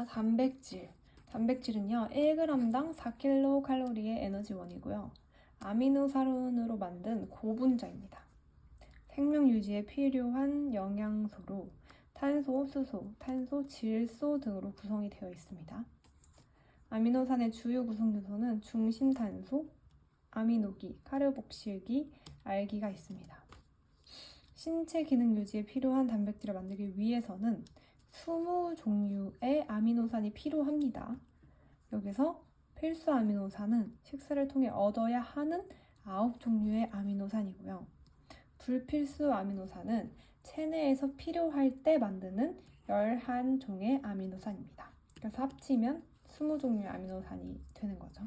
자, 단백질. 단백질은요, 1g당 4kcal의 에너지원이고요. 아미노사론으로 만든 고분자입니다. 생명 유지에 필요한 영양소로 탄소, 수소, 탄소, 질소 등으로 구성이 되어 있습니다. 아미노산의 주요 구성 요소는 중심 탄소, 아미노기, 카르복실기, 알기가 있습니다. 신체 기능 유지에 필요한 단백질을 만들기 위해서는 20 종류의 아미노산이 필요합니다. 여기서 필수 아미노산은 식사를 통해 얻어야 하는 9 종류의 아미노산이고요. 불필수 아미노산은 체내에서 필요할 때 만드는 11종의 아미노산입니다. 그래서 합치면 20종류의 아미노산이 되는 거죠.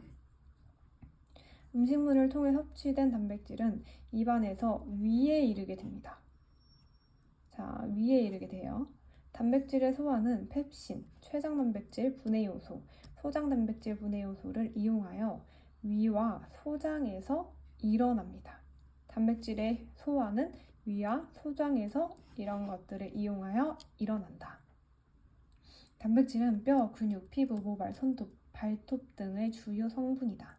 음식물을 통해 섭취된 단백질은 입안에서 위에 이르게 됩니다. 자, 위에 이르게 돼요. 단백질의 소화는 펩신, 췌장 단백질 분해 요소, 소장 단백질 분해 요소를 이용하여 위와 소장에서 일어납니다. 단백질의 소화는 위와 소장에서 이런 것들을 이용하여 일어난다. 단백질은 뼈, 근육, 피부, 모발, 손톱, 발톱 등의 주요 성분이다.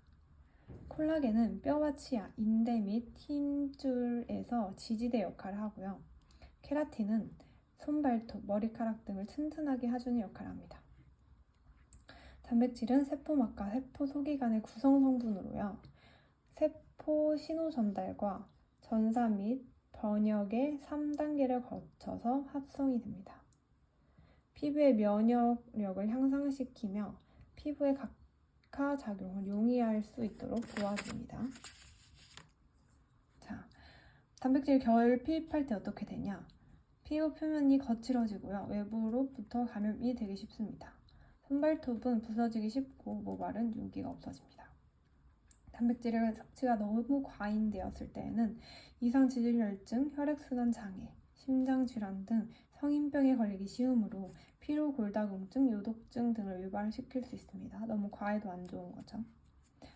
콜라겐은 뼈와 치아, 인대 및 힘줄에서 지지대 역할을 하고요. 케라틴은 손발톱, 머리카락 등을 튼튼하게 해주는 역할을 합니다. 단백질은 세포막과 세포 소기관의 구성 성분으로요. 세포 신호 전달과 전사 및 번역의 3단계를 거쳐서 합성이 됩니다. 피부의 면역력을 향상시키며 피부의 각하 작용을 용이할 수 있도록 도와줍니다. 자, 단백질 결핍할 때 어떻게 되냐? 피부 표면이 거칠어지고요. 외부로부터 감염이 되기 쉽습니다. 손발톱은 부서지기 쉽고 모발은 윤기가 없어집니다. 단백질의 섭취가 너무 과잉되었을 때에는 이상 지질혈증, 혈액순환 장애, 심장 질환 등 성인병에 걸리기 쉬우므로 피로 골다공증, 요독증 등을 유발시킬 수 있습니다. 너무 과해도 안 좋은 거죠.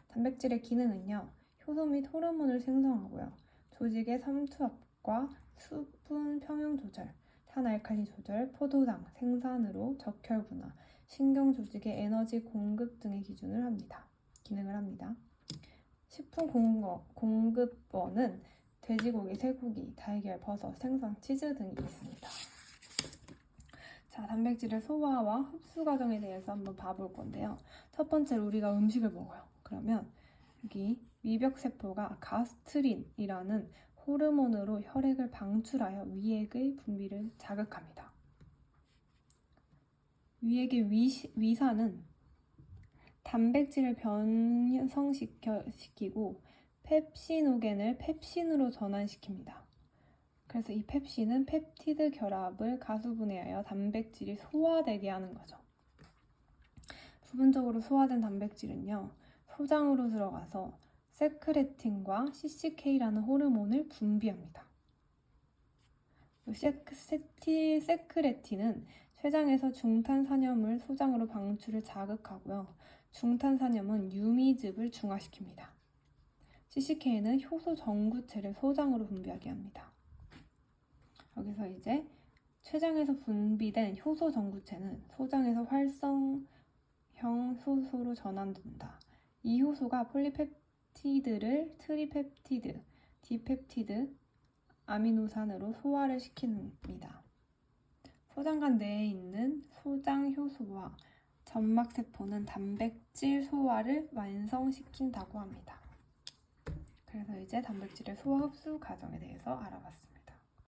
단백질의 기능은요. 효소 및 호르몬을 생성하고요. 조직의 삼투압과 수분 평형 조절, 탄알칼리 조절, 포도당 생산으로 적혈분화, 신경 조직의 에너지 공급 등의 기준을 합니다. 기능을 합니다. 식품 공급, 공급 원은 돼지고기, 쇠고기, 달걀, 버섯, 생선, 치즈 등이 있습니다. 자, 단백질의 소화와 흡수 과정에 대해서 한번 봐볼 건데요. 첫 번째로 우리가 음식을 먹어요. 그러면 여기 미벽세포가 가스트린이라는 호르몬으로 혈액을 방출하여 위액의 분비를 자극합니다. 위액의 위, 위산은 단백질을 변성시키고 펩시노겐을 펩신으로 전환시킵니다. 그래서 이 펩신은 펩티드 결합을 가수분해하여 단백질이 소화되게 하는 거죠. 부분적으로 소화된 단백질은요, 소장으로 들어가서 세크레틴과 CCK라는 호르몬을 분비합니다. 세티, 세크레틴은 췌장에서 중탄산염을 소장으로 방출을 자극하고요. 중탄산염은 유미즙을 중화시킵니다. CCK는 효소 전구체를 소장으로 분비하게 합니다. 여기서 이제 췌장에서 분비된 효소 전구체는 소장에서 활성형 효소로 전환된다. 이 효소가 폴리 펩티드를 트리펩티드, 디펩티드, 아미노산으로 소화를 시킵니다. 소장관 내에 있는 소장 효소와 점막 세포는 단백질 소화를 완성시킨다고 합니다. 그래서 이제 단백질의 소화 흡수 과정에 대해서 알아봤습니다.